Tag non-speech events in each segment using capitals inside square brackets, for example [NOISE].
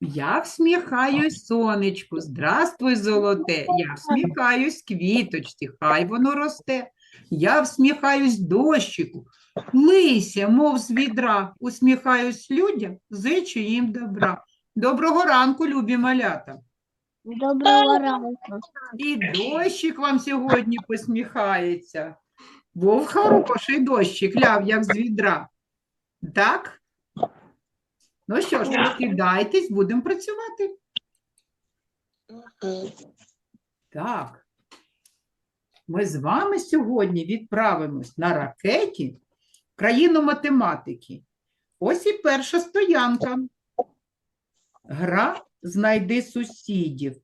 Я всміхаюсь сонечку, здравствуй, золоте. Я всміхаюсь квіточці, хай воно росте. Я всміхаюсь дощику, лися, мов з відра, усміхаюсь людям, зичу їм добра. Доброго ранку, любі малята. Доброго ранку. І дощик вам сьогодні посміхається. Був хороший дощик, ляв, як з відра. Так? Ну що ж, прокидайтесь, будемо працювати. Так. Ми з вами сьогодні відправимось на ракеті в країну математики. Ось і перша стоянка. Гра Знайди сусідів.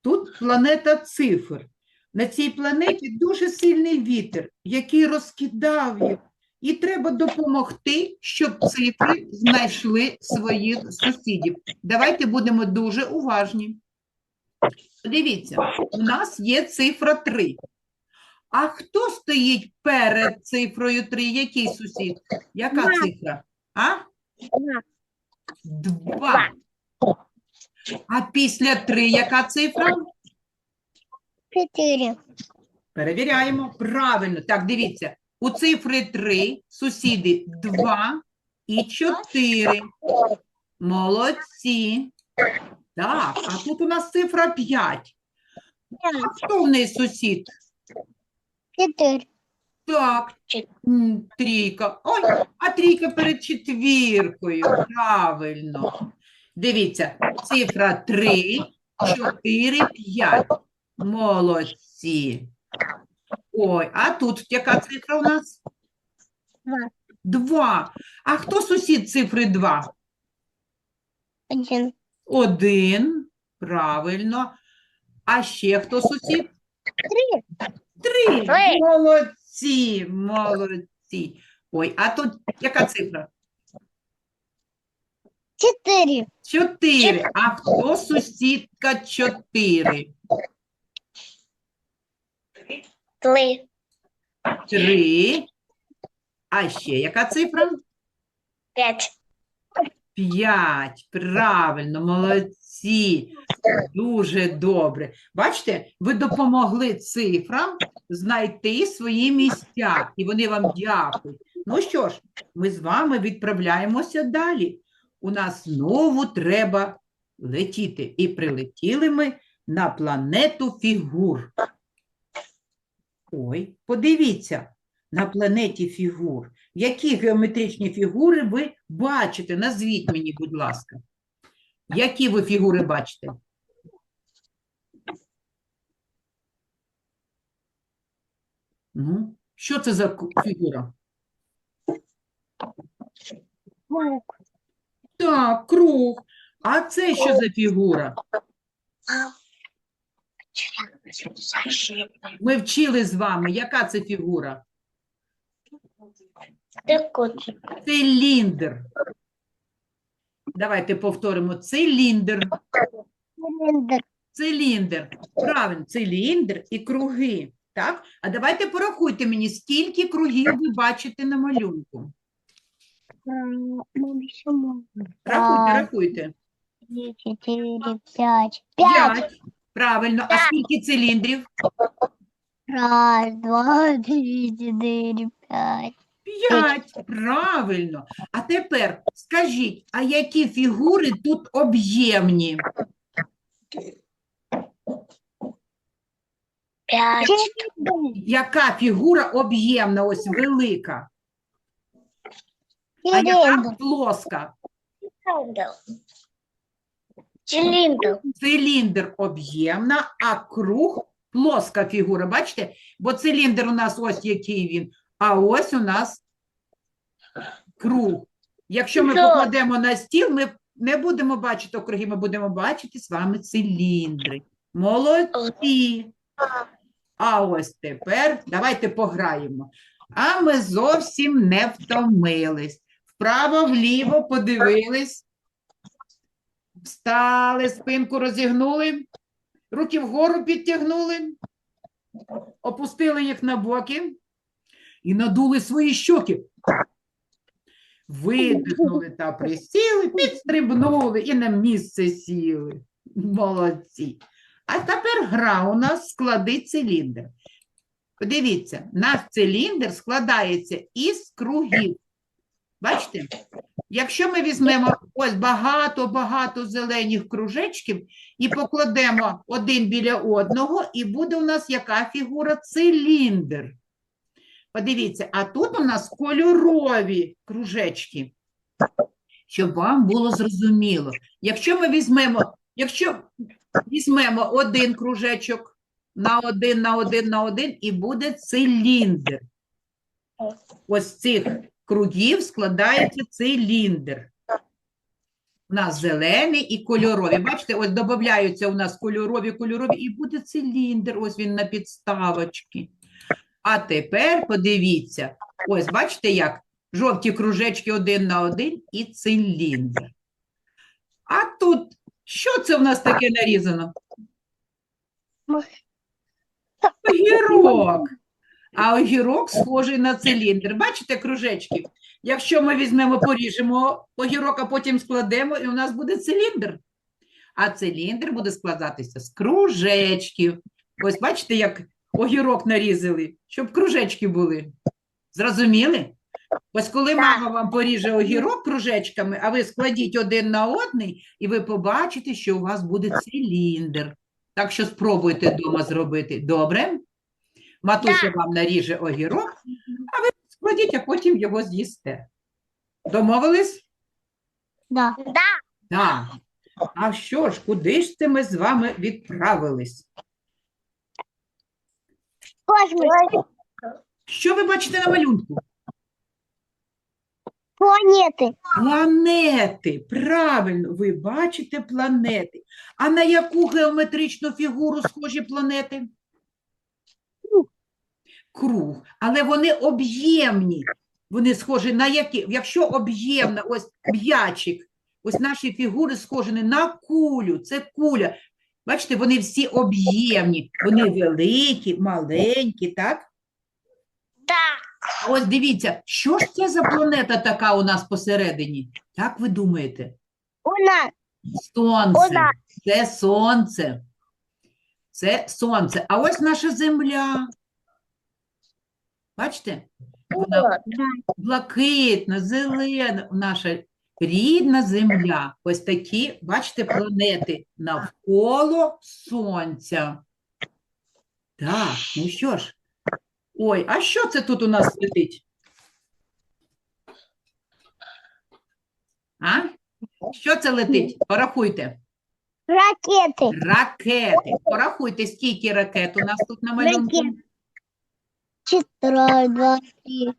Тут планета цифр. На цій планеті дуже сильний вітер, який розкидав їх. І треба допомогти, щоб цифри знайшли своїх сусідів. Давайте будемо дуже уважні. Дивіться, у нас є цифра 3. А хто стоїть перед цифрою 3? Який сусід? Яка Два. цифра? А? Два. А після 3 яка цифра? Чотири. Перевіряємо. Правильно. Так, дивіться. У цифри 3 сусіди 2 і 4. Молодці. Так, а тут у нас цифра 5. А хто в неї сусід? Чотири. Так, м, трійка. Ой, а трійка перед четвіркою. Правильно. Дивіться, цифра 3, 4, 5. Молодці. Ой, а тут яка цифра у нас? Два. Два. А хто сусід цифри 2? Один. Один. Правильно. А ще хто сусід? Три. Три. Три. Молодці, молодці. Ой, а тут яка цифра? Чотири. Чотири. А хто сусідка чотири? Три. Три. А ще яка цифра? П'ять. П'ять. Правильно, молодці. Дуже добре. Бачите, ви допомогли цифрам знайти свої місця, і вони вам дякують. Ну що ж, ми з вами відправляємося далі. У нас знову треба летіти. І прилетіли ми на планету фігур. Ой, подивіться, на планеті фігур. Які геометричні фігури ви бачите? Назвіть мені, будь ласка. Які ви фігури бачите? Ну, що це за фігура? Круг. Так, круг. А це що за фігура? Ми вчили з вами, яка це фігура? Циліндр. Давайте повторимо. Циліндр. Циліндр. Циліндр. Правильно, циліндр і круги. Так? А давайте порахуйте мені, скільки кругів ви бачите на малюнку. Рахуйте, рахуйте. П'ять. П'ять. Правильно. А скільки циліндрів? Раз, два, три, чотири, п'ять. П'ять. Правильно. А тепер скажіть, а які фігури тут об'ємні? П'ять. Яка фігура об'ємна, ось велика, а яка плоска? Циліндр. Циліндр об'ємна, а круг плоска фігура. Бачите? Бо циліндр у нас ось який він, а ось у нас круг. Якщо ми Так. покладемо на стіл, ми не будемо бачити округи, ми будемо бачити з вами циліндри. Молодці. А ось тепер давайте пограємо. А ми зовсім не втомились. Вправо-вліво подивились. Встали, спинку розігнули, руки вгору підтягнули, опустили їх на боки і надули свої щоки. Видихнули та присіли, підстрибнули і на місце сіли. Молодці. А тепер гра у нас склади циліндр. Подивіться, наш циліндр складається із кругів. Бачите? Якщо ми візьмемо ось багато-багато зелених кружечків і покладемо один біля одного, і буде у нас яка фігура? Циліндр. Подивіться, а тут у нас кольорові кружечки, щоб вам було зрозуміло. Якщо ми візьмемо, якщо візьмемо один кружечок на один, на один, на один, і буде циліндр. Ось цих кругів складається циліндр. У нас зелений і кольорові. Бачите, ось додаються у нас кольорові, кольорові, і буде циліндр. Ось він на підставочці. А тепер подивіться, ось бачите, як жовті кружечки один на один і циліндр. А тут що це в нас таке нарізано? Огірок. А огірок схожий на циліндр. Бачите кружечки? Якщо ми візьмемо, поріжемо огірок, а потім складемо, і у нас буде циліндр. А циліндр буде складатися з кружечків. Ось бачите, як огірок нарізали, щоб кружечки були. Зрозуміли? Ось коли мама вам поріже огірок кружечками, а ви складіть один на одний, і ви побачите, що у вас буде циліндр. Так що спробуйте вдома зробити. Добре? Матуся вам наріже огірок, а ви складіть, а потім його з'їсте. Домовились? Да. Так. А що ж, куди ж це ми з вами відправились? Космос. Що ви бачите на малюнку? Планеты. Планети. Правильно, ви бачите планети. А на яку геометричну фігуру схожі планети? Круг. Але вони об'ємні. Вони схожі на які? Якщо об'ємна, ось м'ячик, ось наші фігури схожі на кулю, це куля. Бачите, вони всі об'ємні, вони великі, маленькі, так? Так. А Ось дивіться, що ж це за планета така у нас посередині? Як ви думаєте? У нас. Сонце. Вона. Це сонце. Це сонце. А ось наша земля. Бачите? Вона блакитна, зелена, наша рідна земля. Ось такі, бачите, планети навколо сонця. Так, ну що ж. Ой, а що це тут у нас летить? А? Що це летить? Порахуйте. Ракеты. Ракети. Порахуйте, скільки ракет у нас тут на малюнку. Ракеты Четыре, два, три.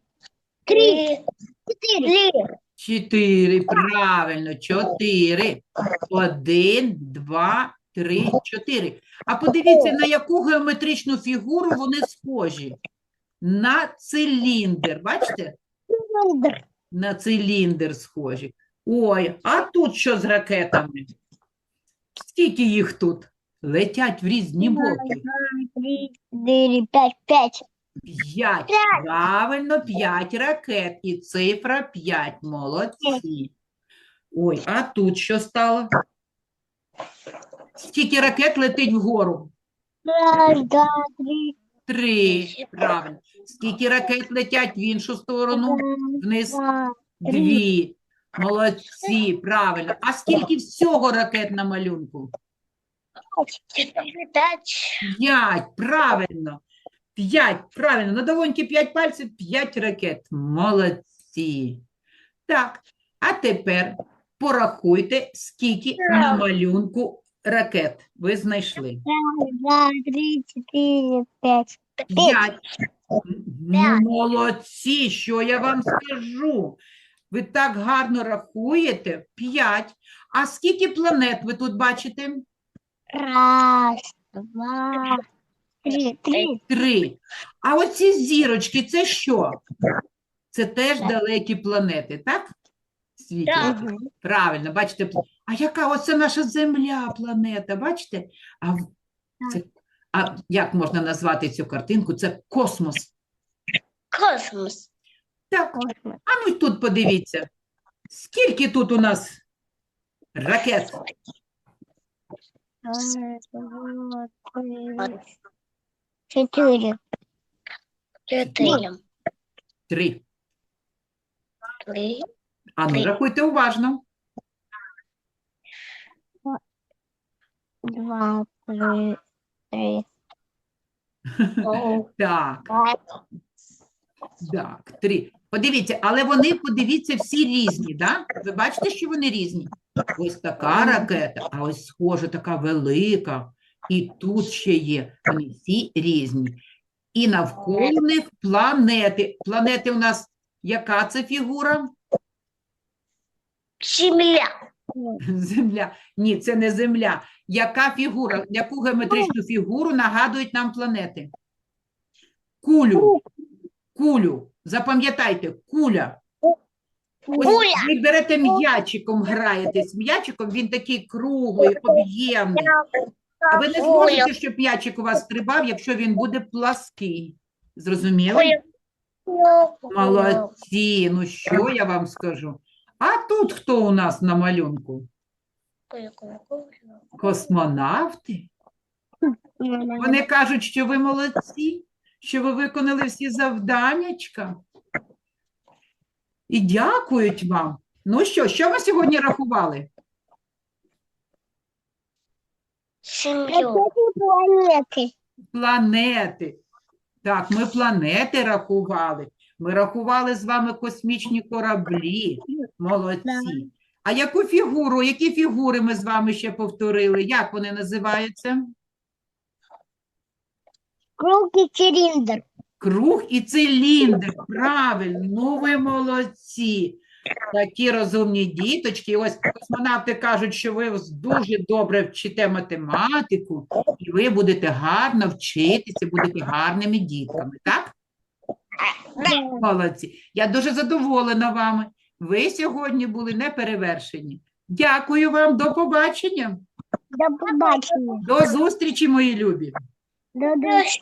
Три. Четыре. Чотири, правильно, чотири. Один, два, три, чотири. А подивіться, на яку геометричну фігуру вони схожі? На циліндр. Бачите? Цилиндр. На циліндр схожі. Ой, а тут що з ракетами? Скільки їх тут? Летять в різні боки. Три, четыре, пять, пять. П'ять. Правильно, п'ять ракет. І цифра п'ять. Молодці. Ой, а тут що стало? Скільки ракет летить вгору? Раз, два, три. Три. Правильно. Скільки ракет летять в іншу сторону? Вниз? Дві. Молодці, правильно. А скільки всього ракет на малюнку? Пять. П'ять, правильно. П'ять, правильно. На долоньки п'ять пальців, п'ять ракет. Молодці. Так, а тепер порахуйте, скільки на малюнку ракет ви знайшли. Два, три, четыре, пять. П'ять. Ну, молодці, що я вам скажу? Ви так гарно рахуєте. П'ять. А скільки планет ви тут бачите? Раз, два, три. Три. Три. А оці зірочки це що? Це теж далекі планети, так? Світять. Правильно, бачите. пл- А яка оце наша Земля планета, бачите? А, в- це, а як можна назвати цю картинку? Це космос. Космос. Так, а ну й тут подивіться. Скільки тут у нас ракет? Раз, два, три, четыре. Чотири. Три. Три. А ну, Три. рахуйте уважно. Два, три, три. [LAUGHS] Так, пять. так, три. Подивіться, але вони, подивіться, всі різні, да? Ви бачите, що вони різні? Ось така ракета, а ось схожа така велика. І тут ще є. Вони всі різні. І навколо них планети. Планети у нас яка це фігура? Земля. Земля. Ні, це не Земля. Яка фігура, яку геометричну фігуру нагадують нам планети? Кулю. Кулю. Запам'ятайте, куля. Ось Куля. ви берете м'ячиком, граєтесь. М'ячиком він такий круглий, об'ємний. А ви не зможете, щоб м'ячик у вас стрибав, якщо він буде плаский. Зрозуміли? Молодці. Ну що я вам скажу? А тут хто у нас на малюнку? Космонавти? Вони кажуть, що ви молодці, що ви виконали всі завданнячка. І дякують вам. Ну що, що ви сьогодні рахували? Землю. планеты. Планети. Так, ми планети рахували. Ми рахували з вами космічні кораблі. Молодці. А яку фігуру, які фігури ми з вами ще повторили? Як вони називаються? Круг и цилиндр. Круг і циліндр. Правильно, ну ви молодці. Такі розумні діточки. Ось космонавти кажуть, що ви дуже добре вчите математику, і ви будете гарно вчитися, будете гарними дітками, так? Молодці. Я дуже задоволена вами. Ви сьогодні були неперевершені. Дякую вам, до побачення. До побачення. До зустрічі, мої любі. До зустрічі.